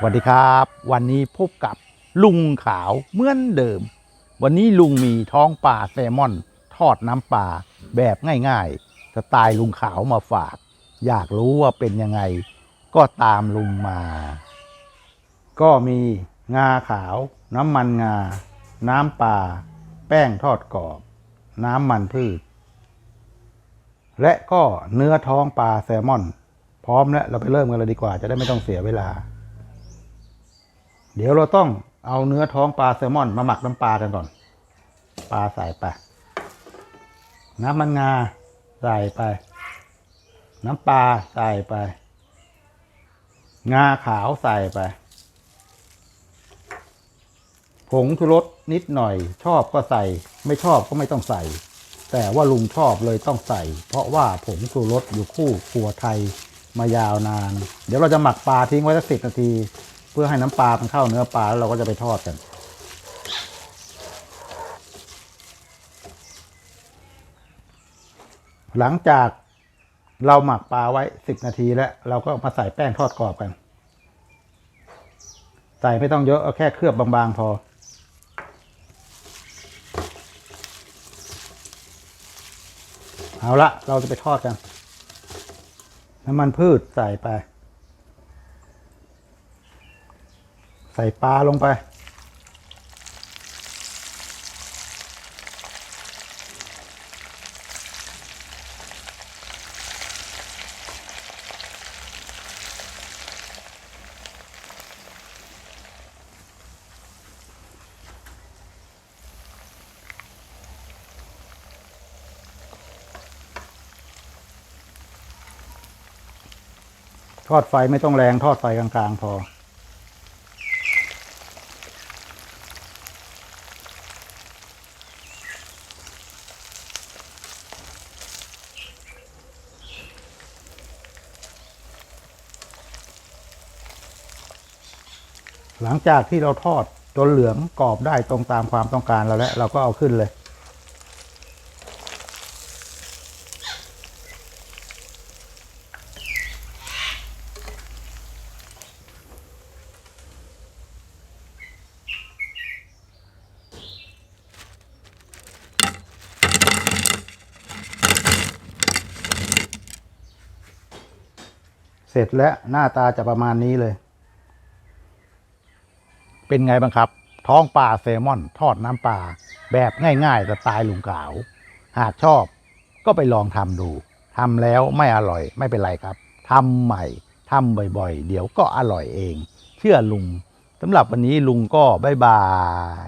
สวัสดีครับ วันนี้พบกับลุงขาวเหมือนเดิม วันนี้ลุงมีท้องปลาแซลมอน ทอดน้ำปลาแบบง่ายๆ สไตล์ลุงขาวมาฝาก อยากรู้ว่าเป็นยังไง ก็ตามลุงมา ก็มีงาขาวน้ำมันงา น้ำปลาแป้งทอดกรอบ น้ำมันพืช และก็เนื้อท้องปลาแซลมอน พร้อมแล้วเราไปเริ่มกันเลยดีกว่าจะได้ไม่ต้องเสียเวลา เดี๋ยวเราต้องเอาเนื้อท้องปลาแซลมอนมาหมักน้ำปลากันก่อน ปลาใส่ไป น้ำมันงาใส่ไป น้ำปลาใส่ไป งาขาวใส่ไป ผงชูรสนิดหน่อย ชอบก็ใส่ ไม่ชอบก็ไม่ต้องใส่ แต่ว่าลุงชอบเลยต้องใส่ เพราะว่าผงชูรสอยู่คู่ครัวไทยมายาวนาน เดี๋ยวเราจะหมักปลาทิ้งไว้สักสิบนาที เพื่อให้น้ำปลามันเข้าเนื้อปลาแล้วเราก็จะไปทอดกัน หลังจากเราหมักปลาไว้สิบนาทีแล้ว เราก็มาใส่แป้งทอดกรอบกัน ใส่ไม่ต้องเยอะเอาแค่เคลือบบางๆพอเอาละเราจะไปทอดกัน น้ำมันพืชใส่ไป ใส่ปลาลงไป ทอดไฟไม่ต้องแรงทอดไฟกลางๆ พอ หลังจากที่เราทอดจนเหลืองกรอบได้ตรงตามความต้องการเราแล้ว เราก็เอาขึ้นเลย เสร็จแล้วหน้าตาจะประมาณนี้เลย เป็นไงบ้างครับ ท้องปลาแซลมอนทอดน้ำปลาแบบง่ายๆสไตล์ลุงกาว หากชอบก็ไปลองทำดูทำแล้วไม่อร่อยไม่เป็นไรครับทำใหม่ทำบ่อยๆ เดี๋ยวก็อร่อยเอง เชื่อลุงสำหรับวันนี้ลุงก็บ๊ายบาย